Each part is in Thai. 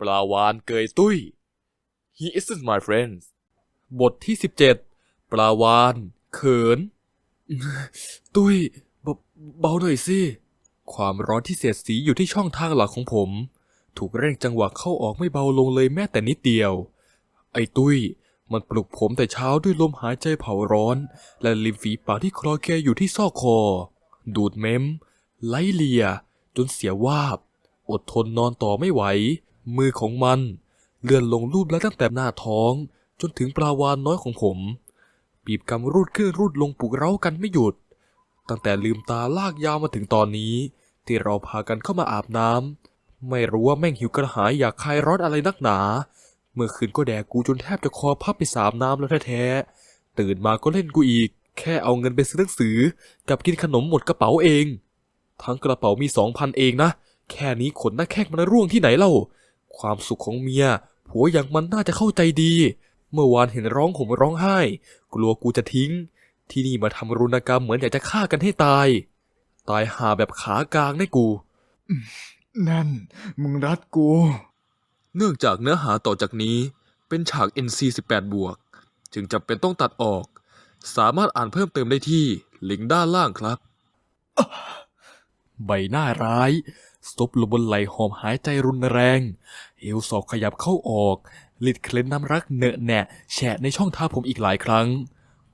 ปลาวานเกยตุ้ย He isn't my friend บทที่17ปลาวาน เขิน ตุ้ยเบาเบาหน่อยสิ ความร้อนที่เสียดสีอยู่ที่ช่องทางหลักของผม ถูกเร่งจังหวะเข้าออกไม่เบาลงเลยแม้แต่นิดเดียว ไอ้ตุ้ย มันปลุกผมแต่เช้าด้วยลมหายใจเผาร้อน และริมฝีปากที่คลอแกอยู่ที่ซอกคอ ดูดเม้ม ไล่เลีย จนเสียวาบ อดทนนอนต่อไม่ไหว มือของมัน เลื่อนลงรูปแล้วตั้งแต่หน้าท้อง จนถึงปลาวานน้อยของผมปีบกำรูดขึ้นรูดลงปลุกเร้ากันไม่หยุด ตั้งแต่ลืมตาลากยาวมาถึงตอนนี้ ที่เราพากันเข้ามาอาบน้ำไม่รู้ว่าแม่งหิวกระหายอยากคลายร้อนอะไรนักหนา เมื่อคืนก็แดกกูจนแทบจะคอพับไปสามน้ำแล้วแท้ๆตื่นมาก็เล่นกูอีก แค่เอาเงินไปซื้อหนังสือ กับกินขนมหมดกระเป๋าเอง ทั้งกระเป๋ามีสองพันเองนะ แค่นี้ขนหน้าแข้งมันร่วงที่ไหนเล่า ความสุขของเมีย ผัวอย่างมันน่าจะเข้าใจดี เมื่อวานเห็นร้องห่มร้องไห้ กลัวกูจะทิ้ง ที่นี่มาทำรุนกรรมเหมือนอยากจะฆ่ากันให้ตาย ตายหาแบบขากลางได้กู นั่น มึงรัดกู เนื่องจากเนื้อหาต่อจากนี้ เป็นฉาก NC 18 บวก จึงจำเป็นต้องตัดออก สามารถอ่านเพิ่มเติมได้ที่ลิงก์ด้านล่างครับ ใบหน้าร้าย ซบลงบนไหลหอมหายใจรุนแรง เอวศอกขยับเข้าออกลิดเคล็ดน้ำรักเหนอะแหนะแฉะในช่องท้าผมอีกหลายครั้ง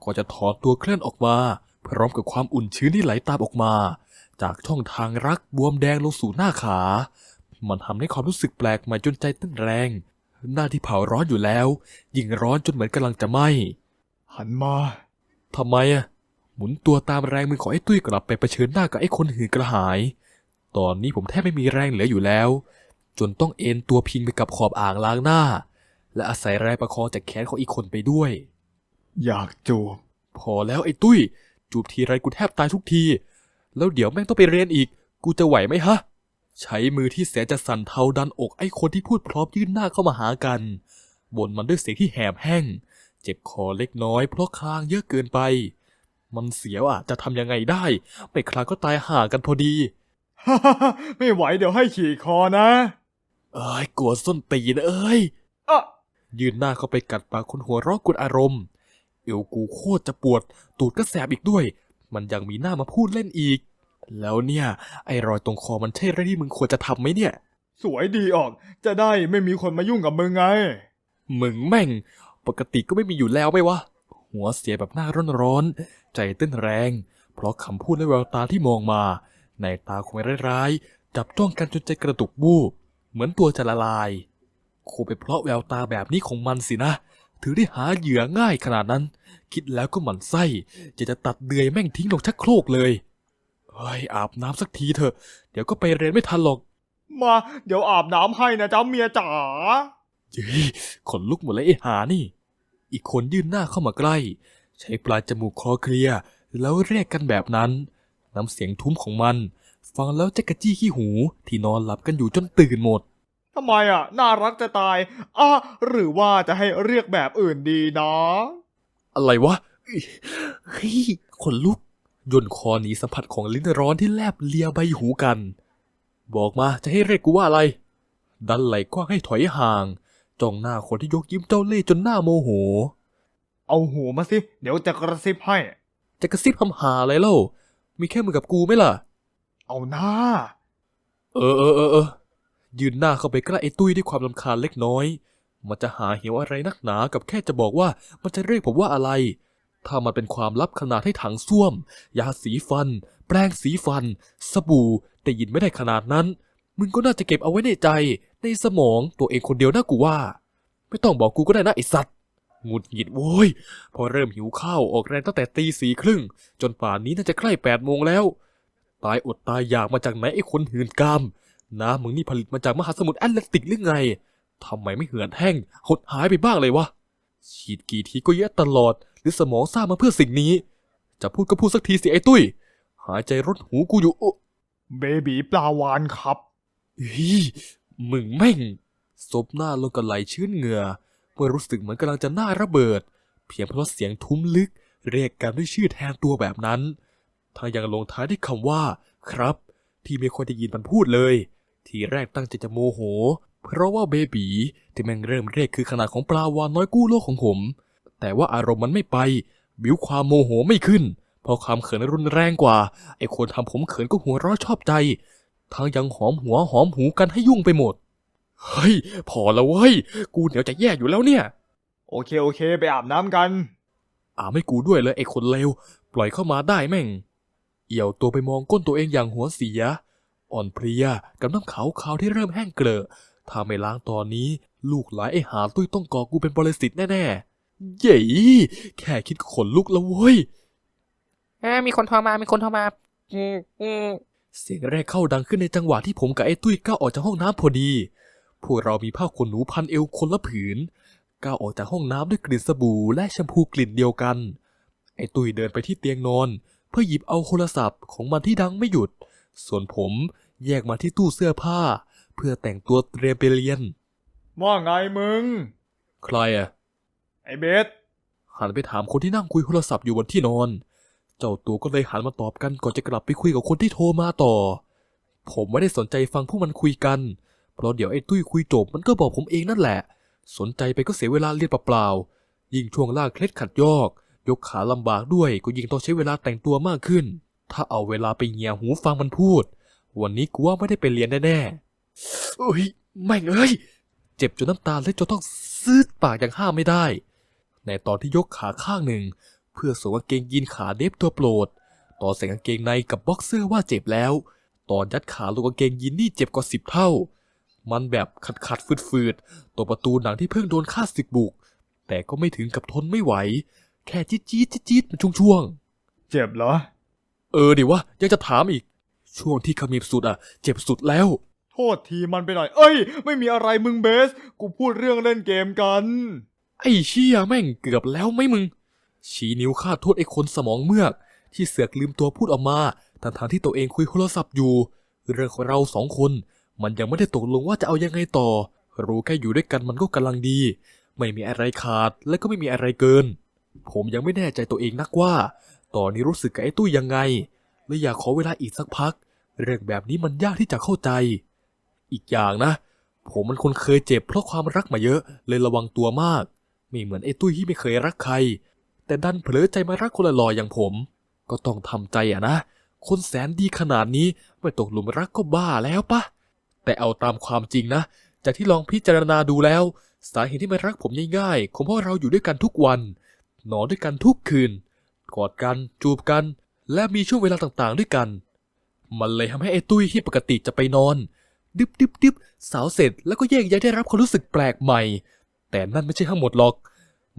ก็จะถอดตัวเคลื่อนออกมา พร้อมกับความอุ่นชื้นที่ไหลตามออกมา จากช่องทางรักบวมแดงลงสู่หน้าขา มันทำให้ความรู้สึกแปลกใหม่จนใจเต้นแรง หน้าที่เผาร้อนอยู่แล้ว ยิ่งร้อนจนเหมือนกำลังจะไหม้หันมาทำไมอะหมุนตัวตามแรงมือของไอ้ตุ้ยกลับไปเผชิญหน้ากับไอ้คนหื่นกระหาย ตอนนี้ผมแทบไม่มีแรงเหลืออยู่แล้ว จนต้องเอนตัวพิงไปกับขอบอ่างล้างหน้า และอาศัยแรงประคองจากแขนของอีกคนไปด้วย อยากจูบ พอแล้วไอ้ตุ้ย จูบทีไรกูแทบตายทุกที แล้วเดี๋ยวแม่งต้องไปเรียนอีก กูจะไหวไหมฮะ ใช้มือที่แสนจะสั่นเทาดันอกไอ้คนที่พูดพร้อมยื่นหน้าเข้ามาหากันบ่นมันด้วยเสียงที่แหบแห้ง เจ็บคอเล็กน้อยเพราะคลางเยอะเกินไป มันเสียวอะจะทำยังไงได้ไม่คลางก็ตายห่างกันพอดีฮ่าฮ่าฮ่า ไม่ไหวเดี๋ยวให้ขี่คอนะ เอ้ยกลัวส้นตีนเอ้ยอะยืนหน้าเข้าไปกัดปากคนหัวเร้อกดอารมณ์ เอวกูโคตรจะปวด ตูดก็แสบอีกด้วย มันยังมีหน้ามาพูดเล่นอีก แล้วเนี่ย ไอ้รอยตรงคอมันใช่เรื่องที่มึงควรจะทำไหมเนี่ย สวยดีออก จะได้ไม่มีคนมายุ่งกับมึงไง มึงแม่ง ปกติก็ไม่มีอยู่แล้วไหมวะ หัวเสียแบบหน้าร้อนๆ ใจเต้นแรง เพราะคำพูดและแววตาที่มองมา ในตาคงร้ายๆจับจ้องกันจนใจกระตุกบูบเหมือนตัวจะละลายคงเป็นเพราะแววตาแบบนี้ของมันสินะ ถือได้หาเหยื่อง่ายขนาดนั้น คิดแล้วก็หมั่นไส้จะจะตัดเดือยแม่งทิ้งลงชักโครกเลยเฮ้ยอาบน้ำสักทีเถอะ เดี๋ยวก็ไปเรียนไม่ทันหรอก มาเดี๋ยวอาบน้ำให้นะจ๊ะเมียจ๋าเฮ้ยขนลุกหมดเลยไอ้หานี่ อีกคนยื่นหน้าเข้ามาใกล้ ใช้ปลายจมูกคลอเคลียร์แล้วเรียกกันแบบนั้น น้ำเสียงทุ้มของมัน ฟังแล้วจะกระจี้ขี้หูที่นอนหลับกันอยู่จนตื่นหมดทำไมอะ น่ารักจะตายอะหรือว่าจะให้เรียกแบบอื่นดีนะ อะไรวะเฮ้ยขนลุกย่นคอหนีสัมผัสของลิ้นร้อนที่แลบเลียใบหูกัน บอกมาจะให้เรียกกูว่าอะไร ดันไหลกว้างให้ถอยห่าง จ้องหน้าคนที่ยกยิ้มเจ้าเล่ห์จนหน้าโมโห เอาหูมาสิ เดี๋ยวจะกระซิบให้ จะกระซิบคำหาอะไรเล่า มีแค่มึงกับกูไหมล่ะ เอาหน้า เออเออเออเออยืนหน้าเข้าไปใกล้ไอ้ตุ้ยด้วยความลำคาญเล็กน้อย มันจะหาเหวอะไรนักหนากับแค่จะบอกว่ามันจะเรียกผมว่าอะไร ถ้ามันเป็นความลับขนาดให้ถังส้วม ยาสีฟัน แปรงสีฟัน สบู่แต่ยินไม่ได้ขนาดนั้น มึงก็น่าจะเก็บเอาไว้ในใจ ในสมองตัวเองคนเดียวนะกูว่า ไม่ต้องบอกกูก็ได้นะไอ้สัตว์ หงุดหงิดโว้ย พอเริ่มหิวข้าวออกแรงตั้งแต่ตีสี่ครึ่ง จนป่านนี้น่าจะใกล้แปดโมงแล้ว ตายอดตายอยากมาจากไหนไอ้คนหืนกาม น้ำมึงนี่ผลิตมาจากมหาสมุทรแอตแลนติกหรือไง ทำไมไม่เหือดแห้ง หดหายไปบ้างเลยวะ ฉีดกี่ทีก็แย่ตลอด หรือสมองสร้างมาเพื่อสิ่งนี้ จะพูดก็พูดสักทีสิไอ้ตุ้ย หายใจรดหูกูอยู่โอ้เบบีปลาวานครับฮีมึงแม่งซบหน้าลงกับไหลชื้นเหงื่อ เมื่อรู้สึกเหมือนกำลังจะหน้าระเบิด เพียงเพราะเสียงทุ้มลึก เรียกกันด้วยชื่อแทนตัวแบบนั้นทั้งยังลงท้ายด้วยคำว่า ครับ ที่ไม่ค่อยได้ยินมันพูดเลย ทีแรกตั้งใจจะโมโห เพราะว่าเบบีที่แม่งเริ่มเรียกคือขนาดของปลาวานน้อยกู้โลกของผม แต่ว่าอารมณ์มันไม่ไป บิวความโมโหไม่ขึ้น เพราะความเขินรุนแรงกว่า ไอ้คนทำผมเขินก็หัวเราะชอบใจทั้งยังหอมหัวหอมหูกันให้ยุ่งไปหมด เฮ้ย พอแล้วเว้ย กูเดี๋ยวจะแย่อยู่แล้วเนี่ย โอเคโอเค ไปอาบน้ำกัน อาไม่กูด้วยเลยไอ้คนเลว ปล่อยเข้ามาได้แม่ง เอี่ยวตัวไปมองก้นตัวเองอย่างหัวเสีย อ่อนเพลียกับน้ำขาวขาวๆที่เริ่มแห้งเกลอะ ถ้าไม่ล้างตอนนี้ ลูกหลายไอ้หาตุ้ยต้องก่อกูเป็นบริสิทธิ์แน่ๆ เย้แค่คิดก็ขนลุกแล้วเว้ยอ่ามีคนโทรมา มีคนโทรมาอืมอืมเสียงแรกเข้าดังขึ้นในจังหวะที่ผมกับไอ้ตุ้ยก้าวออกจากห้องน้ำพอดี พวกเรามีผ้าขนหนูพันเอวคนละผืน ก้าวออกจากห้องน้ำด้วยกลิ่นสบู่และแชมพูกลิ่นเดียวกัน ไอ้ตุ้ยเดินไปที่เตียงนอน เพื่อหยิบเอาโทรศัพท์ของมันที่ดังไม่หยุด ส่วนผมแยกมาที่ตู้เสื้อผ้า เพื่อแต่งตัวเตรียมไปเรียน ว่าไงมึง ใครอะไอเบส หันไปถามคนที่นั่งคุยโทรศัพท์อยู่บนที่นอน เจ้าตัวก็เลยหันมาตอบกันก่อนจะกลับไปคุยกับคนที่โทรมาต่อ ผมไม่ได้สนใจฟังพวกมันคุยกัน เพราะเดี๋ยวไอ้ตุ้ยคุยจบมันก็บอกผมเองนั่นแหละ สนใจไปก็เสียเวลาเรียนเปล่าๆ ยิ่งช่วงล่างเคล็ดขัดยอก ยกขาลำบากด้วยก็ยิ่งต้องใช้เวลาแต่งตัวมากขึ้น ถ้าเอาเวลาไปเงียหูฟังมันพูด วันนี้กูว่าไม่ได้ไปเรียนแน่ๆเอ้ยแม่งเอ้ย เจ็บจนน้ำตาเล็ดจนต้องซื้ดปากอย่างห้ามไม่ได้ ในตอนที่ยกขาข้างหนึ่ง เพื่อสวมกางเกงยีนขาเดฟตัวโปรดตอนใส่กางเกงในกับบ็อกเซอร์ว่าเจ็บแล้ว ตอนยัดขาลงกางเกงยีนนี่เจ็บกว่าสิบเท่า มันแบบขัดขัดฟืดฟืดๆตัวประตูหนังที่เพิ่งโดนฆ่าศึกบุก แต่ก็ไม่ถึงกับทนไม่ไหว แค่จี๊ดจี๊ดจี๊ดจี๊ดมันช่วงเจ็บเหรอๆเออดิวะยังจะถามอีก ช่วงที่ขมิบสุดอะ เจ็บสุดแล้ว โทษทีมันไปหน่อย เอ้ย ไม่มีอะไรมึงเบส กูพูดเรื่องเล่นเกมกัน ไอ้เชี่ยแม่งเกือบแล้วไหมมึง ชี้นิ้วคาดโทษไอ้คนสมองเมือก ที่เสือกลืมตัวพูดออกมาทั้งทางๆที่ตัวเองคุยโทรศัพท์อยู่ เรื่องของเราสองคน มันยังไม่ได้ตกลงว่าจะเอายังไงต่อ รู้แค่อยู่ด้วยกันมันก็กำลังดี ไม่มีอะไรขาดและก็ไม่มีอะไรเกิน ผมยังไม่แน่ใจตัวเองนักว่า ตอนนี้รู้สึกกับไอ้ตุ้ยยังไงและอยากขอเวลาอีกสักพัก เรื่องแบบนี้มันยากที่จะเข้าใจ อีกอย่างนะ ผมมันคนเคยเจ็บเพราะความรักมาเยอะเลยระวังตัวมาก ไม่เหมือนไอ้ตุ้ยที่ไม่เคยรักใคร แต่ดันเผลอใจมารักคนละลอยอย่างผม ก็ต้องทำใจอะนะ คนแสนดีขนาดนี้ไม่ตกหลุมรักก็บ้าแล้วปะ แต่เอาตามความจริงนะ จากที่ลองพิจารณาดูแล้ว สาเหตุที่ไม่รักผมง่ายๆคงเพราะเราอยู่ด้วยกันทุกวัน นอนด้วยกันทุกคืน กอดกัน จูบกัน และมีช่วงเวลาต่างๆด้วยกัน มันเลยทำให้ไอ้ตุ้ยที่ปกติจะไปนอน ดิบดิบดิบสาวเสร็จแล้วก็แยกย้ายได้รับความรู้สึกแปลกใหม่ แต่นั่นไม่ใช่ทั้งหมดหรอก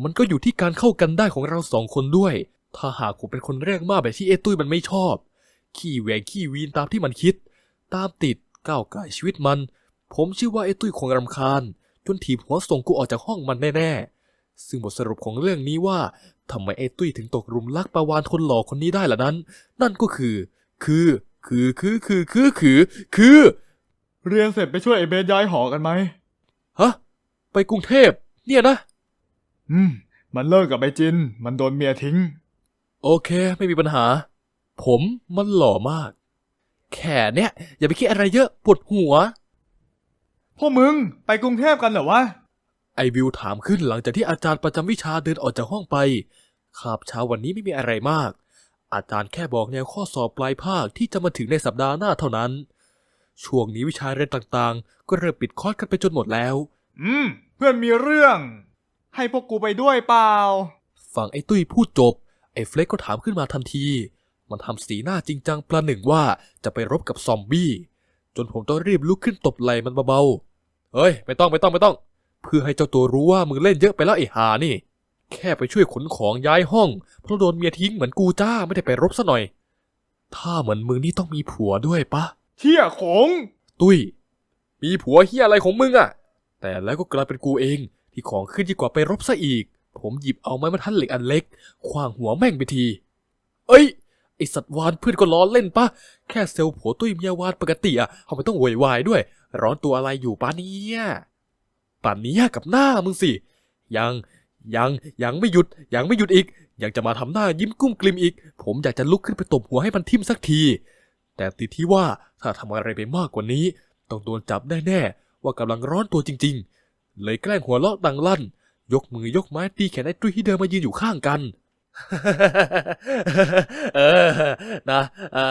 มันก็อยู่ที่การเข้ากันได้ของเราสองคนด้วย ถ้าหากผมเป็นคนแรกมากแบบที่เอ้ตุ้ยมันไม่ชอบ ขี้แหวงขี้วีนตามที่มันคิด ตามติด ก้าวไก่ชีวิตมัน ผมเชื่อว่าไอ้ตุ้ยคงรำคาญ จนถีบหัวส่งกูออกจากห้องมันแน่ๆ ซึ่งบทสรุปของเรื่องนี้ว่าทำไมไอ้ตุ้ยถึงตกรุมรักปาวานคนหล่อคนนี้ได้ล่ะนั้น นั่นก็คือ คือคือคือคือคือคือคือ เรียนเสร็จไปช่วยไอ้เบสย้ายหอกันไหมฮะไปกรุงเทพ เนี่ยนะ อืม มันเลิกกับไอ้จิน มันโดนเมียทิ้ง โอเค ไม่มีปัญหา ผมมันหล่อมาก แค่เนี้ยอย่าไปคิดอะไรเยอะปวดหัว พวกมึงไปกรุงเทพกันเหรอวะ ไอวิวถามขึ้นหลังจากที่อาจารย์ประจำวิชาเดินออกจากห้องไปคาบเช้าวันนี้ไม่มีอะไรมาก อาจารย์แค่บอกแนวข้อสอบปลายภาคที่จะมาถึงในสัปดาห์หน้าเท่านั้น ช่วงนี้วิชาเรียนต่างๆ ก็เริ่มปิดคอร์สกันไปจนหมดแล้ว อืม เพื่อนมีเรื่อง ให้พวกกูไปด้วยเปล่า ฝั่งไอ้ตุ้ยพูดจบ ไอ้เฟล็กก็ถามขึ้นมาทันที มันทำสีหน้าจริงจังประหนึ่งว่าจะไปรบกับซอมบี้ จนผมต้องรีบลุกขึ้นตบไหล่มันเบาๆ เฮ้ย ไม่ต้องไม่ต้องไม่ต้อง เพื่อให้เจ้าตัวรู้ว่ามึงเล่นเยอะไปแล้วไอ้หานี่ แค่ไปช่วยขนของย้ายห้อง เพราะโดนเมียทิ้งเหมือนกูจ้าไม่ได้ไปรบซะหน่อย ถ้าเหมือนมึงนี่ต้องมีผัวด้วยปะเที่ยของ ตุ้ย มีผัวเฮียอะไรของมึงอะแต่แล้วก็กลายเป็นกูเองที่ของขึ้นยิ่งกว่าไปรบซะอีก ผมหยิบเอาไม้บรรทัดเหล็กอันเล็กคว้างหัวแม่งไปที เอ้ย ไอสัตว์วานเพื่อนก็ล้อเล่นปะแค่เซลล์ผัวตุ้ยเมียวานปกติอะทำไมต้องโวยวายด้วย ร้อนตัวอะไรอยู่ปะเนี่ยป่านนี้กับหน้ามึงสิ ยังยังยังไม่หยุดยังไม่หยุดอีก ยังจะมาทำหน้ายิ้มกุ้มกลิมอีก ผมอยากจะลุกขึ้นไปตบหัวให้มันทิ่มสักที แต่ติดที่ว่าถ้าทำอะไรไปมากกว่านี้ ต้องโดนจับแน่ๆว่ากำลังร้อนตัวจริง ๆ เลยแกล้งหัวเราะดังลั่น ยกมือยกไม้ตีแขนไอ้ตุ้ยที่เดินมายืนอยู่ข้างกัน เออ นะอ่า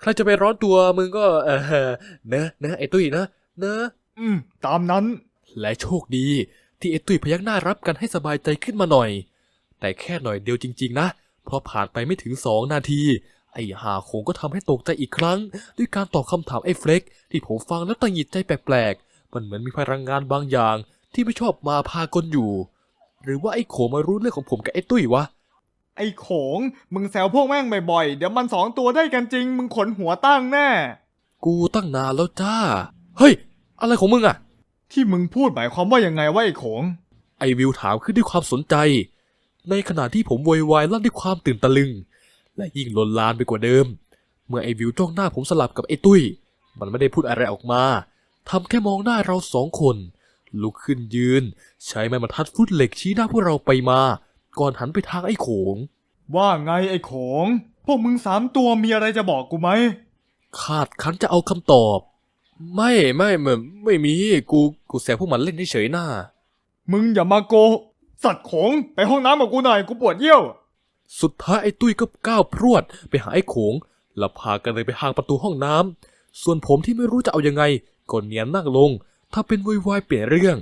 ใครจะไปร้อนตัวมึงก็ เออเนอะเนอะไอ้ตุ้ยนะเนอะอืม ตามนั้น และโชคดี ที่ไอ้ตุ้ยพยักหน้ารับกันให้สบายใจขึ้นมาหน่อย แต่แค่หน่อยเดียวจริง ๆ นะ เพราะผ่านไปไม่ถึงสองนาที ไอ้หาคงก็ทำให้ตกใจอีกครั้ง ด้วยการตอบคำถามไอ้เฟล็ก ที่ผมฟังแล้วตังหงิดใจแปลกๆ มันเหมือนมีพลังงานบางอย่าง ที่ไม่ชอบมาพากลอยู่ หรือว่าไอ้โขมารู้เรื่องของผมกับไอ้ตุ้ยวะ ไอ้โขง มึงแซวพวกแม่งบ่อยๆ เดี๋ยวมันสองตัวได้กันจริง มึงขนหัวตั้งแน่ กูตั้งนานแล้วจ้า เฮ้ย อะไรของมึงอะที่มึงพูดหมายความว่ายังไงว่าไอ้โขง ไอวิวถามขึ้นด้วยความสนใจ ในขณะที่ผมโวยวายลั่นด้วยความตื่นตะลึง และยิ่งลนลานไปกว่าเดิม เมื่อไอวิวจ้องหน้าผมสลับกับไอตุ้ย มันไม่ได้พูดอะไรออกมาทำแค่มองหน้าเราสองคน ลุกขึ้นยืน ใช้ไม้บรรทัดฟุตเหล็กชี้หน้าพวกเราไปมา ก่อนหันไปทางไอ้โขง ว่าไงไอ้โขง พวกมึงสามตัวมีอะไรจะบอกกูไหมคาดคันจะเอาคำตอบ ไม่ไม่ไม่ไม่มี กูกูแซวพวกมันเล่นเฉยๆหน้า มึงอย่ามาโกหกสัตว์โขงไปห้องน้ำกับกูหน่อยกูปวดเยี่ยว สุดท้ายไอ้ตุ้ยก็ก้าวพรวดไปหาไอ้โขง แล้วพากันเลยไปทางประตูห้องน้ำ ส่วนผมที่ไม่รู้จะเอายังไงก็เนียนนั่งลง ถ้าเป็นวอยวายเปลี่ยนเรื่อง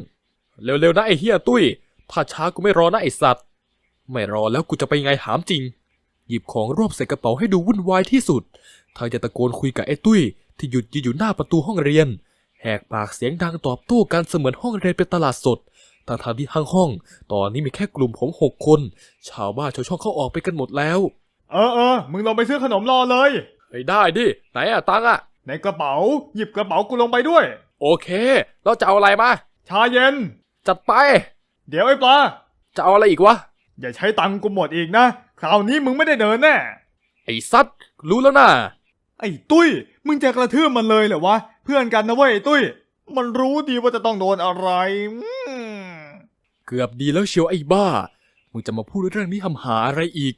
เร็วๆนะไอ้เฮียตุ้ย ถ้าช้ากูไม่รอนะไอ้สัตว์ ไม่รอแล้วกูจะไปไงถามจริง หยิบของรวบใส่กระเป๋าให้ดูวุ่นวายที่สุดทางจะตะโกนคุยกับไอ้ตุ้ย ที่หยุดยืนอยู่หน้าประตูห้องเรียน แหกปากเสียงดังตอบโต้กันเสมือนห้องเรียนเป็นตลาดสดทางทางๆที่ห้างห้อง ตอนนี้มีแค่กลุ่มผมหกคน ชาวบ้านชาวช่องเข้าออกไปกันหมดแล้ว เออเออมึงลงไปซื้อขนมรอเลยเฮ้ยได้ดิ ไหนอะตังค์อะในกระเป๋า หยิบกระเป๋ากูลงไปด้วย โอเค แล้วจะเอาอะไรมา ชาเย็น จัดไป เดี๋ยวไอ้ปลา จะเอาอะไรอีกวะ อย่าใช้ตังค์กูหมดอีกนะ คราวนี้มึงไม่ได้เดินแน่ ไอ้ซัดรู้แล้วนะไอ้ตุ้ย มึงจะกระทืบมันเลยเหรอวะ เพื่อนกันนะเว้ยไอ้ตุ้ย มันรู้ดีว่าจะต้องโดนอะไรอืมเกือบดีแล้วเชียวไอ้บ้า มึงจะมาพูดเรื่องนี้ทำหาอะไรอีก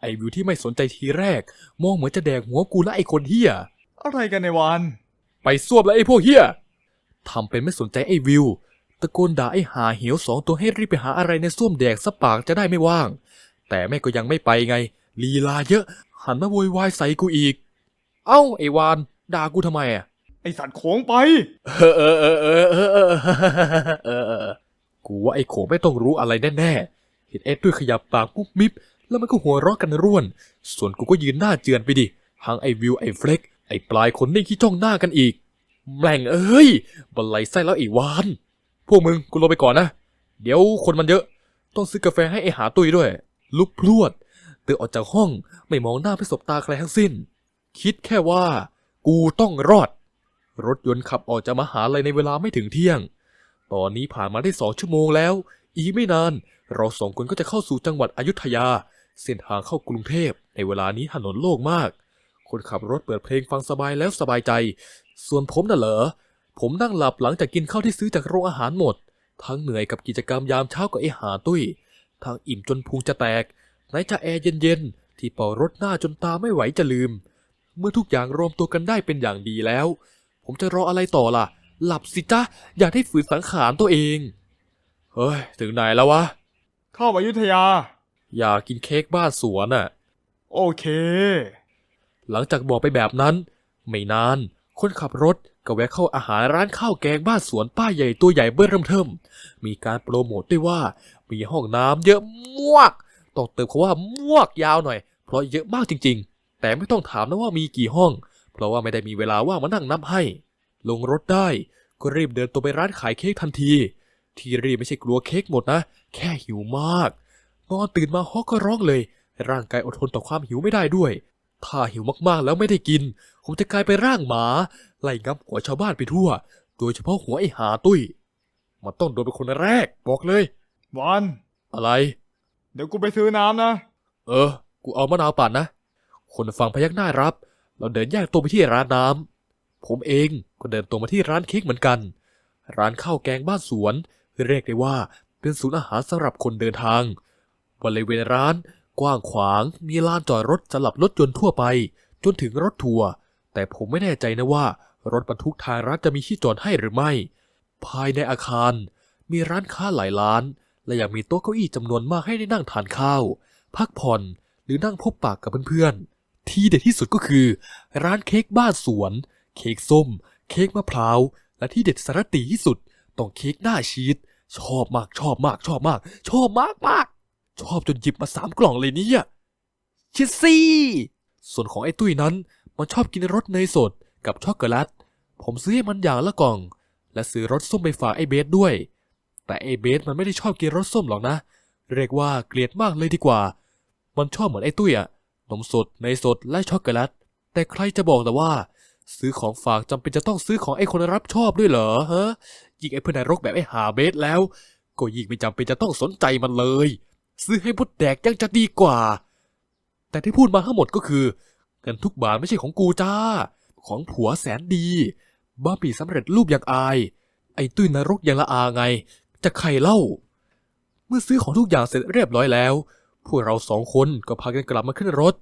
ไอ้วิวที่ไม่สนใจทีแรก มองเหมือนจะแดกหัวกูและไอ้คนเฮียอะไรกันในวัน ไปซวบแล้วไอ้พวกเฮียทำเป็นไม่สนใจไอ้วิว ตะโกนด่าไอ้หาเหี่ยวสองตัวให้รีบไปหาอะไรในส้วมแดกสปากจะได้ไม่ว่าง แต่แม่ก็ยังไม่ไปไง ลีลาเยอะ หันมาโวยวายใส่กูอีก เอ้าไอ้วาน ด่ากูทำไมอะไอสัตว์โขงไป เออเออเออเออเออเออเออกูว่าไอ้โขงไม่ต้องรู้อะไรแน่ๆ เห็นเอ็ดด้วยขยับปากปุ๊บมิบ แล้วมันก็หัวเราะกันร่วน ส่วนกูก็ยืนหน้าเจือนไปดิทางไอ้วิวไอ้เฟล็กไอ้ปลายคนนี่ขี้จ้องหน้ากันอีก แม่งเอ้ยบันไลไส้แล้วไอ้วาน วกมึงกูลงไปก่อนนะ เดี๋ยวคนมันเยอะ ต้องซื้อกาแฟให้ไอ้หาตุยด้วย ลุกพลวดเตือนออกจากห้องไม่มองหน้าไม่สบตาใครทั้งสิ้น คิดแค่ว่า กูต้องรอด รถยนต์ขับออกจากมหาลัยในเวลาไม่ถึงเที่ยง ตอนนี้ผ่านมาได้สองชั่วโมงแล้ว อีกไม่นาน เราสองคนก็จะเข้าสู่จังหวัดอยุธยา เส้นทางเข้ากรุงเทพ ในเวลานี้ถนนโล่งมาก คนขับรถเปิดเพลงฟังสบายแล้วสบายใจ ส่วนผมน่ะเหรอ ผมนั่งหลับหลังจากกินข้าวที่ซื้อจากโรงอาหารหมด ทั้งเหนื่อยกับกิจกรรมยามเช้ากับไอหาตุ้ย ทางอิ่มจนพุงจะแตก ไหนจะแอร์เย็นๆ ที่เป่ารถหน้าจนตาไม่ไหวจะลืม เมื่อทุกอย่างรวมตัวกันได้เป็นอย่างดีแล้ว ผมจะรออะไรต่อล่ะ หลับสิจ๊ะอย่าได้ฝืนสังขารตัวเอง เฮ้ย ถึงไหนแล้ววะ เข้าอยุธยา อยากกินเค้กบ้านสวนน่ะ โอเค หลังจากบอกไปแบบนั้น ไม่นานคนขับรถ ก็แวะเข้าอาหารร้านข้าวแกงบ้านสวนป้ายใหญ่ตัวใหญ่เบ้อเริ่มเทิม มีการโปรโมทด้วยว่า มีห้องน้ำเยอะมวก ต้องเติมคำว่ามวกยาวหน่อย เพราะเยอะมากจริง ๆ แต่ไม่ต้องถามนะว่ามีกี่ห้อง เพราะว่าไม่ได้มีเวลาว่างมานั่งนับให้ ลงรถได้ ก็รีบเดินตัวไปร้านขายเค้กทันที ที่รีบไม่ใช่กลัวเค้กหมดนะ แค่หิวมากนอนตื่นมาฮอกก็ร้องเลย ร่างกายอดทนต่อความหิวไม่ได้ด้วย ถ้าหิวมากๆแล้วไม่ได้กิน ผมจะกลายเป็นร่างหมา ไล่งับหัวชาวบ้านไปทั่ว โดยเฉพาะหัวไอ้หาตุ้ย มันต้องโดนเป็นคนแรก บอกเลยวันอะไร เดี๋ยวกูไปซื้อน้ำนะ เออ กูเอามะนาวปั่นนะ คนฟังพยักหน้ารับ เราเดินแยกตัวไปที่ร้านน้ำ ผมเองก็เดินตรงมาที่ร้านเค้กเหมือนกัน ร้านข้าวแกงบ้านสวน เรียกได้ว่าเป็นศูนย์อาหารสำหรับคนเดินทาง บริเวณร้าน กว้างขวาง มีลานจอดรถสำหรับรถยนต์ทั่วไป จนถึงรถทัวร์ แต่ผมไม่แน่ใจนะว่า รถบรรทุกทางร้านจะมีที่จอดให้หรือไม่ ภายในอาคาร มีร้านค้าหลายร้าน และยังมีโต๊ะเก้าอี้จำนวนมากให้ได้นั่งทานข้าว พักผ่อน หรือนั่งพบปากกับเพื่อนๆ ที่เด็ดที่สุดก็คือ ร้านเค้กบ้านสวน เค้กส้ม เค้กมะพร้าว และที่เด็ดสารตีที่สุด ต้องเค้กหน้าชีส ชอบมาก ชอบมาก ชอบมาก ชอบมากมาก ชอบจนหยิบมาสามกล่องเลยเนี่ยชิซี่ ส่วนของไอ้ตุ้ยนั้น มันชอบกินรสเนยสดกับช็อกโกแลต ผมซื้อให้มันอย่างละกล่อง และซื้อรสส้มไปฝากไอ้เบสด้วย แต่ไอ้เบสมันไม่ได้ชอบกินรสส้มหรอกนะ เรียกว่าเกลียดมากเลยดีกว่า มันชอบเหมือนไอ้ตุ้ยอะนมสดเนยสดและช็อกโกแลต แต่ใครจะบอกแต่ว่า ซื้อของฝากจำเป็นจะต้องซื้อของไอ้คนรับชอบด้วยเหรอฮะยิ่งไอ้เพื่อนนรกแบบไอ้หาเบสแล้ว ก็ยิ่งไม่จำเป็นจะต้องสนใจมันเลย ซื้อให้มดแดกยังจะดีกว่า แต่ที่พูดมาทั้งหมดก็คือเงินทุกบาทไม่ใช่ของกูจ้า ของผัวแสนดี บ้าปีสำเร็จรูปอย่างอาย ไอ้ตุ้ยนรกยังละอาไง จะใครเล่า เมื่อซื้อของทุกอย่างเสร็จเรียบร้อยแล้ว พวกเราสองคนก็พากันกลับมาขึ้นรถ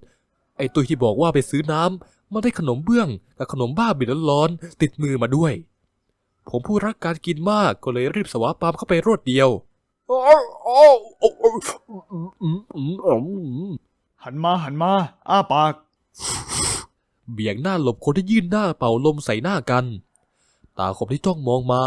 ไอ้ตุ้ยที่บอกว่าไปซื้อน้ำมันได้ขนมเบื้องกับขนมบ้าบิดร้อนๆติดมือมาด้วย ผมผู้รักการกินมากก็เลยรีบสวาปามเข้าไปรวดเดียว โอ้โอ้โอ้โอ้อืมอืมอืมอืมหันมาหันมา อ้าปาก เบี่ยงหน้าหลบคนที่ยื่นหน้าเป่าลมใส่หน้ากัน ตาคมที่จ้องมองมา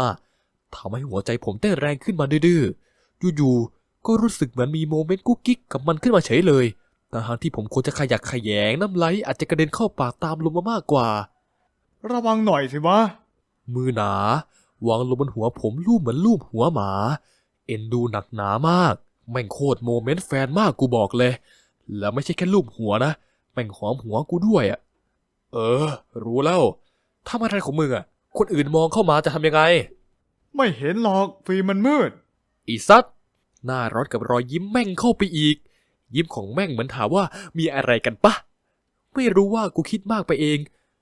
ทำให้หัวใจผมเต้นแรงขึ้นมาดื้อๆอยู่ๆก็รู้สึกเหมือนมีโมเมนต์กุ๊กกิ๊กกับมันขึ้นมาเฉยเลยแต่ทางที่ผมควรจะขยักขยแยงน้ำไหลอาจจะกระเด็นเข้าปากตามลมมามากกว่า ระวังหน่อยสิวะ มือหนา วางลงบนหัวผมลูบเหมือนลูบหัวหมา เอ็นดูหนักหนามาก แม่งโคตรโมเมนต์แฟนมากกูบอกเลย แล้วไม่ใช่แค่ลูบหัวนะ แม่งหอมหัวกูด้วยอะเออ รู้แล้วทำอะไรของมึงอะคนอื่นมองเข้ามาจะทำยังไง ไม่เห็นหรอกฟิล์มมันมืด อีซัดหน้าร้อนกับรอยยิ้มแม่งเข้าไปอีก ยิ้มของแม่งเหมือนถามว่ามีอะไรกันปะ ไม่รู้ว่ากูคิดมากไปเอง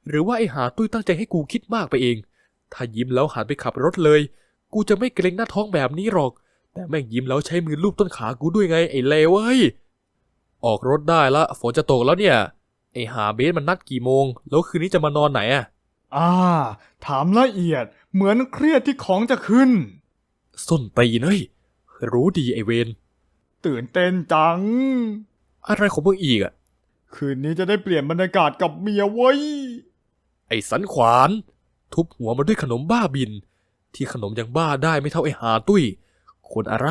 หรือว่าไอ้หาตุ้ยตั้งใจให้กูคิดมากไปเอง ถ้ายิ้มแล้วหันไปขับรถเลย กูจะไม่เกรงหน้าท้องแบบนี้หรอก แต่แม่งยิ้มแล้วใช้มือลูบต้นขากูด้วยไงไอ้เลวเว้ย ออกรถได้ละฝนจะตกแล้วเนี่ย ไอ้หาเบสมันนัดกี่โมง แล้วคืนนี้จะมานอนไหนอะอ่า ถามละเอียดเหมือนเครียดที่ของจะขึ้น ส้นตีนเฮ้ย รู้ดีไอเวนตื่นเต้นจัง อะไรของมึงอีกอะคืนนี้จะได้เปลี่ยนบรรยากาศกับเมียเว้ย ไอ้สันขวาน ทุบหัวมันด้วยขนมบ้าบิน ที่ขนมยังบ้าได้ไม่เท่าไอ้หาตุ้ย คนอะไร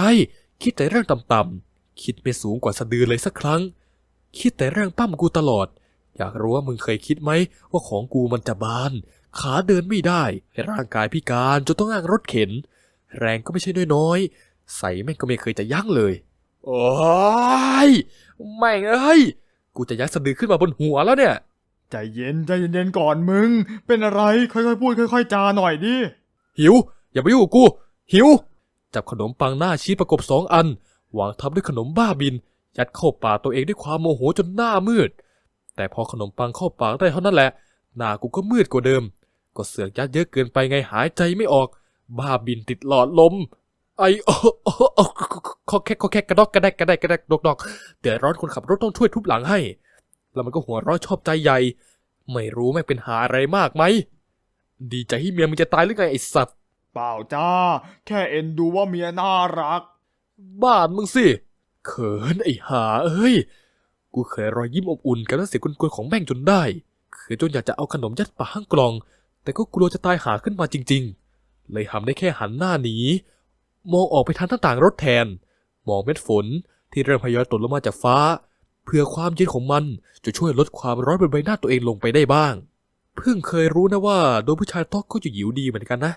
คิดแต่เรื่องต่ำๆคิดไม่สูงกว่าสะดือเลยสักครั้ง คิดแต่เรื่องปั้มกูตลอด อยากรู้ว่ามึงเคยคิดไหมว่าของกูมันจะบาน ขาเดินไม่ได้ร่างกายพิการจนต้องนั่งรถเข็น แรงก็ไม่ใช่น้อยๆใส่แม่งก็ไม่เคยจะยั้งเลย โอ้ยแม่งเอ้ยกูจะยัดสะดือขึ้นมาบนหัวแล้วเนี่ยใจเย็นใจเย็นๆก่อนมึง เป็นอะไรค่อยๆพูดค่อยๆจาหน่อยดิ หิว อย่าไปยุ่งกับกู หิว จับขนมปังหน้าชีสประกบสองอันวางทับด้วยขนมบ้าบิน ยัดเข้าปากตัวเองด้วยความโมโหจนหน้ามืด แต่พอขนมปังเข้าปากได้เท่านั้นแหละ หน้ากูก็มืดกว่าเดิม ก็เสือกยัดเยอะเกินไปไงหายใจไม่ออก บ้าบินติดหลอดลม ไอโอโอ้โอ้ขอแค่ขอแค่กระดอกกระแดกกระแดกกระแดกดอกดอกเดือดร้อนคนขับรถต้องช่วยทุบหลังให้ แล้วมันก็หัวร้อนชอบใจใหญ่ ไม่รู้แม่งเป็นหาอะไรมากไหม ดีใจที่เมียมึงจะตายหรือไงไอสัตว์ เปล่าจ้า แค่เอ็นดูว่าเมียน่ารัก บ้านมึงสิ เขินไอ้หาเอ้ย กูเคยรอยยิ้มอบอุ่นกับน้ำเสียงกวนๆของแม่งจนได้เขินจนอยากจะเอาขนมยัดปากข้างกล่อง แต่ก็กลัวจะตายหาขึ้นมาจริง ๆ เลยทำได้แค่หันหน้าหนี มองออกไปทางหน้าต่างรถแทน มองเม็ดฝนที่เริ่มพยอยตกลงมาจากฟ้า เพื่อความเย็นของมันจะช่วยลดความร้อนบนใบหน้าตัวเองลงไปได้บ้าง เพิ่งเคยรู้นะว่าโดนผู้ชายตอกก็จะหิวดีเหมือนกันนะ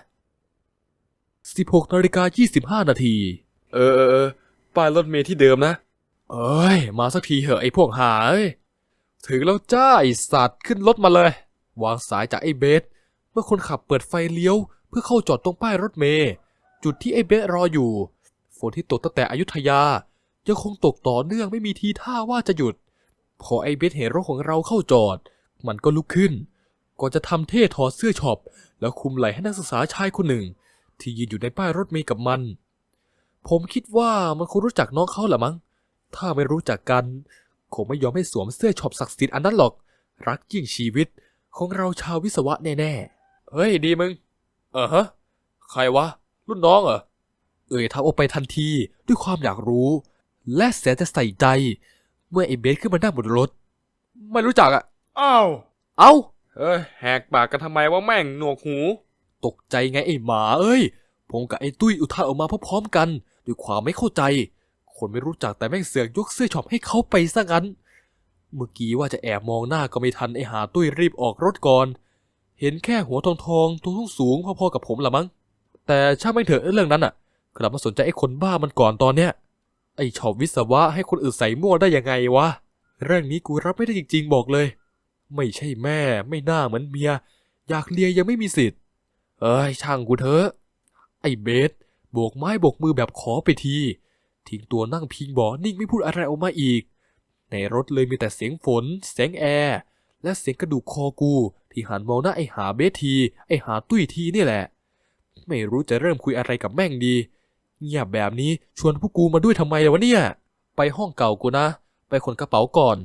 16นาฬิกา25 นาที เออเออเออป้ายรถเมล์ที่เดิมนะ เอ้ย มาสักทีเหอะไอ้พวกหาเอ้ยถึงแล้วจ้าไอสัตว์ขึ้นรถมาเลย วางสายจากไอ้เบส เมื่อคนขับเปิดไฟเลี้ยว เพื่อพื่อเข้าจอดตรงป้ายรถเมล์จุดที่ไอ้เบสรออยู่ ฝนที่ตกตั้งแต่อยุธยา ยังคงตกต่อเนื่องไม่มีทีท่าว่าจะหยุด พอไอ้เบสเห็นรถของเราเข้าจอด มันก็ลุกขึ้น ก่อนจะทำเท่ถอดเสื้อช็อป แล้วคุมไหล่ให้นักศึกษาชายคนหนึ่ง ที่ยืนอยู่ในป้ายรถเมล์กับมัน ผมคิดว่ามันคงรู้จักน้องเขาแหละมั้ง ถ้าไม่รู้จักกัน คงไม่ยอมให้สวมเสื้อช็อปศักดิ์สิทธิ์อันนั้นหรอก รักยิ่งชีวิตของเราชาววิศวะแน่ๆ เฮ้ยดีมึง เออฮะ ใครวะ รุ่นน้องเหรอ เอ่ยทับออกไปทันทีด้วยความอยากรู้ และแสนจะใส่ใจ เมื่อไอ้เบสขึ้นมานั่งบนรถ ไม่รู้จักอะอ้าว เอ้า เฮ้ยแหกปากกันทำไมว่าแม่งหนวกหู ตกใจไงไอ้หมาเอ้ย ผมกับไอ้ตุ้ยอุทานออกมาพร้อมๆกัน ด้วยความไม่เข้าใจ คนไม่รู้จักแต่แม่งเสือกยกเสื้อช็อปให้เขาไปซะงั้น เมื่อกี้ว่าจะแอบมองหน้าก็ไม่ทันไอ้หาตุ้ยรีบออกรถก่อน เห็นแค่หัวทองทองๆตัวสูงพอๆกับผมละมั้ง แต่ช่างไม่เถอะเรื่องนั้นอะ กลับมาสนใจไอ้คนบ้ามันก่อนตอนเนี้ย ไอ้ชอบวิศวะให้คนอื่นใส่มั่วได้ยังไงวะ เรื่องนี้กูรับไม่ได้จริง ๆ บอกเลย ไม่ใช่แม่ ไม่น่าเหมือนเมีย อยากเลียยังไม่มีสิทธิ์ เอ้ยช่างกูเถอะ ไอ้เบสโบกไม้โบกมือแบบขอไปที ทิ้งตัวนั่งพิงเบาะนิ่งไม่พูดอะไรออกมาอีก ในรถเลยมีแต่เสียงฝน เสียงแอร์ และเสียงกระดูกคอกู ที่หันมองหน้าไอ้หาเบสที ไอ้หาตุ้ยทีนี่แหละ ไม่รู้จะเริ่มคุยอะไรกับแม่งดี เงียบแบบนี้ชวนพวกกูมาด้วยทำไมวะเนี่ย ไปห้องเก่ากูนะ ไปขนกระเป๋าก่อน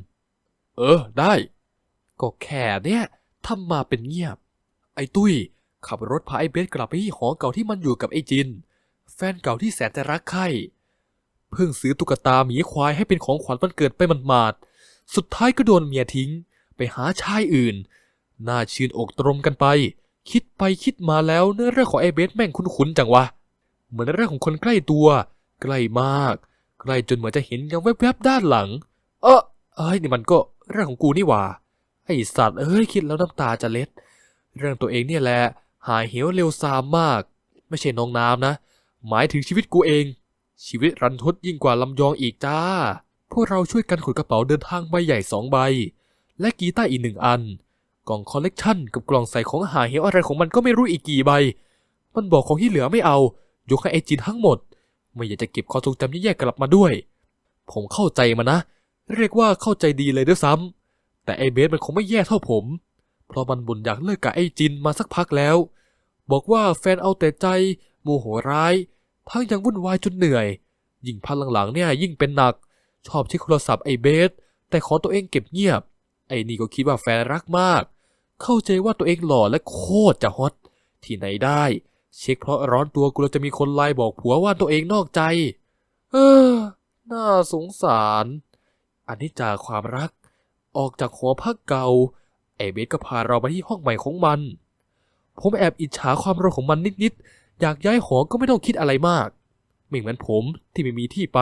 เออได้ ก็แค่เนี่ยทำมาเป็นเงียบ ไอ้ตุ้ย ขับรถพาไอ้เบสกลับไปที่หอเก่าที่มันอยู่กับไอ้จิน แฟนเก่าที่แสนจะรักใคร่เพิ่งซื้อตุ๊กตาหมีควายให้เป็นของขวัญวันเกิดไปหมาดสุดท้ายก็โดนเมียทิ้ง ไปหาชายอื่น น่าชื่นอกตรงกันไป คิดไปคิดมาแล้วเนื้อเรื่องของไอ้เบสแม่งคุ้นๆจังวะ เหมือนเรื่องของคนใกล้ตัว ใกล้มาก ใกล้จนเหมือนจะเห็นเงาแวบๆด้านหลัง เออเอ้ยนี่มันก็เรื่องของกูนี่หว่าไอสัตว์เอ้ยคิดแล้วน้ำตาจะเล็ด เรื่องตัวเองเนี่ยแหละ หายเหวเร็วซามมาก ไม่ใช่น้องน้ำนะ หมายถึงชีวิตกูเอง ชีวิตรันทดยิ่งกว่าลำยองอีกจ้า พวกเราช่วยกันขนกระเป๋าเดินทางใบใหญ่สองใบ และกีตาร์อีกหนึ่งอัน กล่องคอลเลกชันกับกล่องใส่ของหายเหวอะไรของมันก็ไม่รู้อีกกี่ใบ มันบอกของที่เหลือไม่เอา ยกให้ไอจินทั้งหมด ไม่อยากจะเก็บความทรงจำแย่ๆกลับมาด้วย ผมเข้าใจมันนะ เรียกว่าเข้าใจดีเลยด้วยซ้ำแต่ไอเบสมันคงไม่แย่เท่าผม เพราะมันบ่นอยากเลิกกับไอ้จินมาสักพักแล้ว บอกว่าแฟนเอาแต่ใจโมโหร้าย ทั้งยังวุ่นวายจนเหนื่อย ยิ่งพันหลังๆเนี่ยยิ่งเป็นหนัก ชอบเช็คโทรศัพท์ไอ้เบส แต่ขอตัวเองเก็บเงียบ ไอ้นี่ก็คิดว่าแฟนรักมาก เข้าใจว่าตัวเองหล่อและโคตรจะฮอตที่ไหนได้ เช็คเพราะร้อนตัวกูจะมีคนไลน์บอกผัวว่าตัวเองนอกใจ เออ น่าสงสาร อันนี้จากความรัก ออกจากหอพักเก่า ไอเบสก็พาเรามาที่ห้องใหม่ของมัน ผมแอบอิจฉาความรวยของมันนิดๆ อยากย้ายหอก็ไม่ต้องคิดอะไรมาก ไม่เหมือนผมที่ไม่มีที่ไป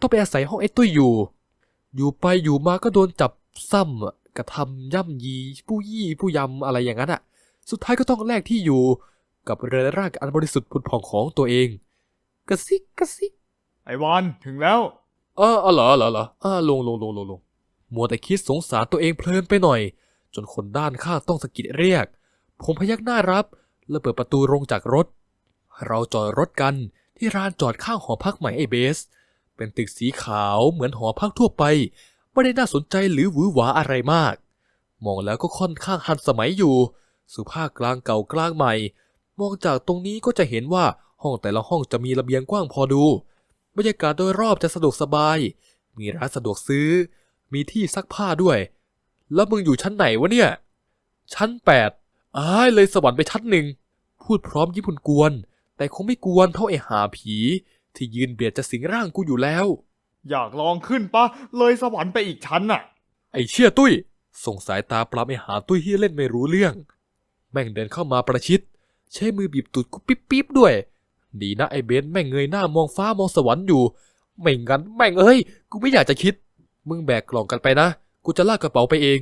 ต้องไปอาศัยห้องไอ้ตุ้ยอยู่ อยู่ไปอยู่มาก็โดนจับซ้ำอะกระทำย่ำยีผู้ยี่ผู้ยำอะไรอย่างนั้นอะสุดท้ายก็ต้องแลกที่อยู่ กับเรือนร่างอันบริสุทธิ์ผุดผ่องของตัวเอง กระซิกกระซิกไอ้วานถึงแล้ว เออเอาเหรอเหรอเหรออ่าลงลงลงลงลงมัวแต่คิดสงสารตัวเองเพลินไปหน่อย จนคนด้านข้างต้องสะกิดเรียก ผมพยักหน้ารับ แล้วเปิดประตูลงจากรถ เราจอดรถกันที่ร้านจอดข้างหอพักใหม่ไอเบส เป็นตึกสีขาวเหมือนหอพักทั่วไป ไม่ได้น่าสนใจหรือหวือหวาอะไรมาก มองแล้วก็ค่อนข้างทันสมัยอยู่ สุภาพกลางเก่ากลางใหม่ มองจากตรงนี้ก็จะเห็นว่าห้องแต่ละห้องจะมีระเบียงกว้างพอดู บรรยากาศโดยรอบจะสะดวกสบาย มีร้านสะดวกซื้อ มีที่ซักผ้าด้วย แล้วมึงอยู่ชั้นไหนวะเนี่ย ชั้นแปดอ้ายเลยสวรรค์ไปชั้นหนึ่ง พูดพร้อมยิ้มกวนๆแต่คงไม่กวนเท่าไอ้หาผี ที่ยืนเบียดจะสิงร่างกูอยู่แล้ว อยากลองขึ้นปะเลยสวรรค์ไปอีกชั้นน่ะ ไอ้เชี่ยตุ้ย ส่งสายตาปลาไอ้หาตุ้ยที่เล่นไม่รู้เรื่อง แม่งเดินเข้ามาประชิด ใช้มือบีบตูดกูปิ๊บปิ๊บด้วย ดีนะไอ้เบนแม่งเงยหน้ามองฟ้ามองสวรรค์อยู่ ไม่งั้นแม่งเอ้ย กูไม่อยากจะคิด มึงแบกกล่องกันไปนะ กูจะลากกระเป๋าไปเอง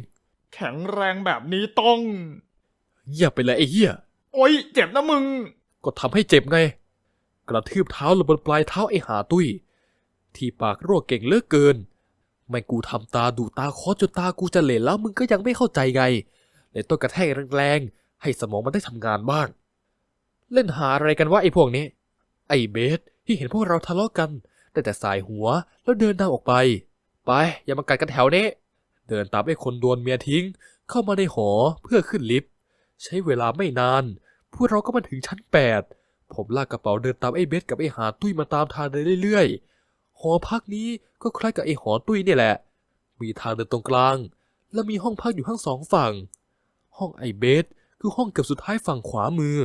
แข็งแรงแบบนี้ต้องเงียบไปเลยไอ้เหี้ย โอ๊ย เจ็บนะมึง ก็ทำให้เจ็บไง กระทืบเท้าลงบนปลายเท้าไอ้หาตุ้ย ที่ปากรั่วเก่งเหลือเกิน ไม่กูทำตาดูตาคอจนตากูจะเหลนแล้วมึงก็ยังไม่เข้าใจไงเลยต้องกระแทกแรงๆ ให้สมองมันได้ทำงานบ้าง เล่นหาอะไรกันวะไอ้พวกนี้ ไอ้เบสที่เห็นพวกเราทะเลาะกัน แต่แต่สายหัวแล้วเดินตามออกไป ไปอย่ามากัดกันแถวนี้ เดินตามไอ้คนโดนเมียทิ้ง เข้ามาในหอเพื่อขึ้นลิฟต์ ใช้เวลาไม่นาน พวกเราก็มาถึงชั้น 8 ผมลากกระเป๋าเดินตามไอ้เบสกับไอ้หาตุ้ยมาตามทางเรื่อยๆ หอพักนี้ก็คล้ายกับไอ้หอตุ้ยนี่แหละ มีทางเดินตรงกลาง และมีห้องพักอยู่ทั้งสองฝั่ง ห้องไอ้เบสคือห้องเกือบสุดท้ายฝั่งขวามือ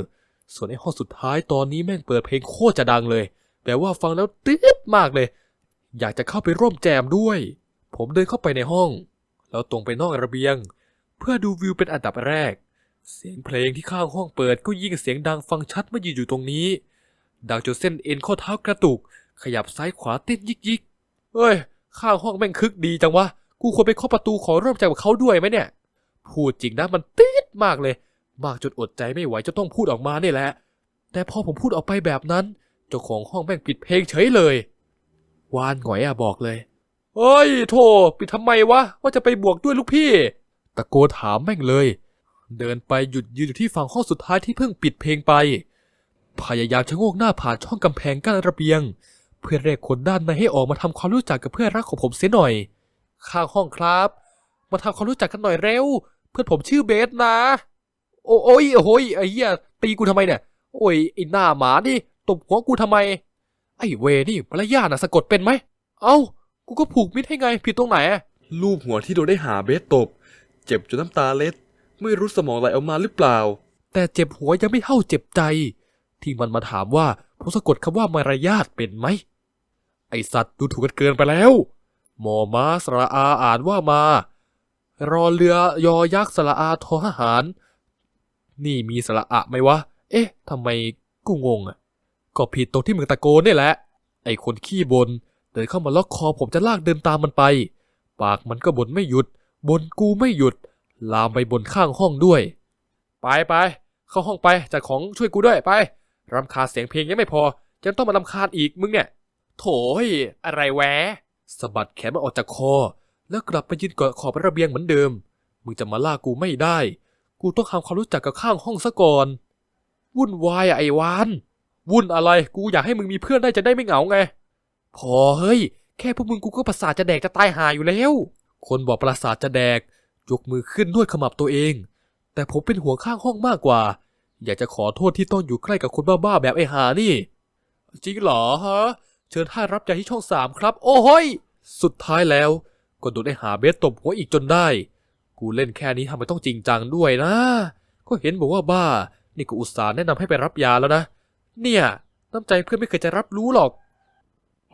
ส่วนไอ้ห้องสุดท้ายตอนนี้แม่งเปิดเพลงโคตรจะดังเลยแปลว่าฟังแล้วติดมากเลย อยากจะเข้าไปร่วมแจมด้วย ผมเดินเข้าไปในห้อง แล้วตรงไปนอกระเบียง เพื่อดูวิวเป็นอันดับแรก เสียงเพลงที่ข้างห้องเปิดก็ยิ่งเสียงดังฟังชัดเมื่อยืนอยู่ตรงนี้ ดังจนเส้นเอ็นข้อเท้ากระตุก ขยับซ้ายขวาเต้นยิกยิกๆเฮ้ย ข้างห้องแม่งคึกดีจังวะ กูควรไปเคาะประตูขอร่วมแจกับเขาด้วยไหมเนี่ย พูดจริงนะมันติดมากเลย มากจนอดใจไม่ไหวจะต้องพูดออกมาเนี่ยแหละ แต่พอผมพูดออกไปแบบนั้น เจ้าของห้องแม่งปิดเพลงเฉยเลย วานหงอยอะบอกเลย เฮ้ยโถปิดทำไมวะ ว่าจะไปบวกด้วยลูกพี่ ตะโกนถามแม่งเลย เดินไปหยุดยืนอยู่ที่ฝั่งห้องสุดท้ายที่เพิ่งปิดเพลงไป พยายามชะโงกหน้าผ่านช่องกำแพงกั้นระเบียง เพื่อเรียกคนด้านในให้ออกมาทำความรู้จักกับเพื่อนรักของผมเสียหน่อย ข้างห้องครับ มาทำความรู้จักกันหน่อยเร็ว เพื่อนผมชื่อเบสนะ โอ้โอ้ยโอ้ยไอ้เหี้ยตีกูทำไมเนี่ย โอ้ยไอ้หน้าหมาดิตบหัวกูทำไม ไอ้เวนี่มารยาทน่ะสะกดเป็นไหม เอ้า กูก็ผูกมิตรให้ไงผิดตรงไหนอะลูบหัวที่โดนได้หาเบสตบ เจ็บจนน้ำตาเล็ด ไม่รู้สมองไหลออกมาหรือเปล่า แต่เจ็บหัวยังไม่เท่าเจ็บใจ ที่มันมาถามว่าผมสะกดคำว่ามารยาทเป็นไหม ไอสัตว์ดูถูกกันเกินไปแล้ว หมอม้าสระอาอ่านว่ามา รอเรือยอยักษ์สระอาทอทหาร นี่มีสระอะไหมวะ เอ๊ะทำไมกูงงอะ ก็ผิดตรงที่มึงตะโกนนี่แหละ ไอคนขี้บน เดินเข้ามาล็อกคอผมจะลากเดินตามมันไป ปากมันก็บ่นไม่หยุดบ่นกูไม่หยุด ลามไปบนข้างห้องด้วย ไปไปเข้าห้องไปจัดของช่วยกูด้วยไปรำคาญเสียงเพลงยังไม่พอยังต้องมารำคาญอีกมึงเนี่ย โถยอะไรแวะสะบัดแขนมันออกจากคอ แล้วกลับไปยืนเกาะขอบระเบียงเหมือนเดิม มึงจะมาล่ากูไม่ได้ กูต้องทำความรู้จักกับข้างห้องซะก่อน วุ่นวายอะไอ้วาน วุ่นอะไร กูอยากให้มึงมีเพื่อนได้จะได้ไม่เหงาไง พอเฮ้ย แค่พวกมึงกูก็ประสาทจะแดกจะตายหาอยู่แล้ว คนบอกประสาทจะแดกยกมือขึ้นนวดขมับตัวเอง แต่ผมเป็นห่วงข้างห้องมากกว่า อยากจะขอโทษที่ต้องอยู่ใกล้กับคนบ้าๆแบบไอ้หานี่ จริงเหรอฮะ เชิญท่านรับใจที่ช่องสามครับ โอ้โหยสุดท้ายแล้ว ก็โดนไอ้หาเบสตบหัวอีกจนได้ กูเล่นแค่นี้ทำไมต้องจริงจังด้วยนะ ก็เห็นบอกว่าบ้า นี่ก็อุตส่าห์แนะนำให้ไปรับยาแล้วนะ เนี่ย น้ำใจเพื่อนไม่เคยจะรับรู้หรอก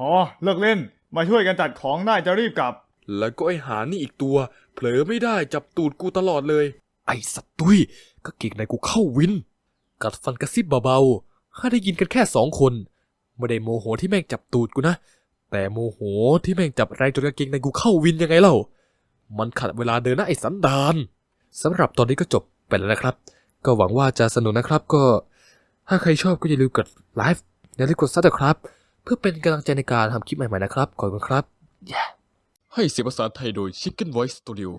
พอเลิกเล่น มาช่วยกันจัดของได้จะรีบกลับ แล้วก็ไอหานี่อีกตัว เผลอไม่ได้จับตูดกูตลอดเลย ไอ้สัตว์ตุ้ยก็เก่งในกูเข้าวิน กัดฟันกระซิบเบาๆให้ได้ยินกันแค่สองคน ไม่ได้โมโหที่แม่งจับตูดกูนะ แต่โมโหที่แม่งจับแรงจนกางเกงในกูเข้าวินยังไงเล่า มันขัดเวลาเดินนะไอ้สันดานสำหรับตอนนี้ก็จบไปแล้วนะครับ ก็หวังว่าจะสนุกนะครับก็ ถ้าใครชอบก็อย่าลืมกดไลฟ์อย่าลืมกดซับสไครป์ เพื่อเป็นกำลังใจในการทำคลิปใหม่ๆนะครับ ขอบคุณครับให้เสียงภาษาไทยโดย Chicken Voice Studio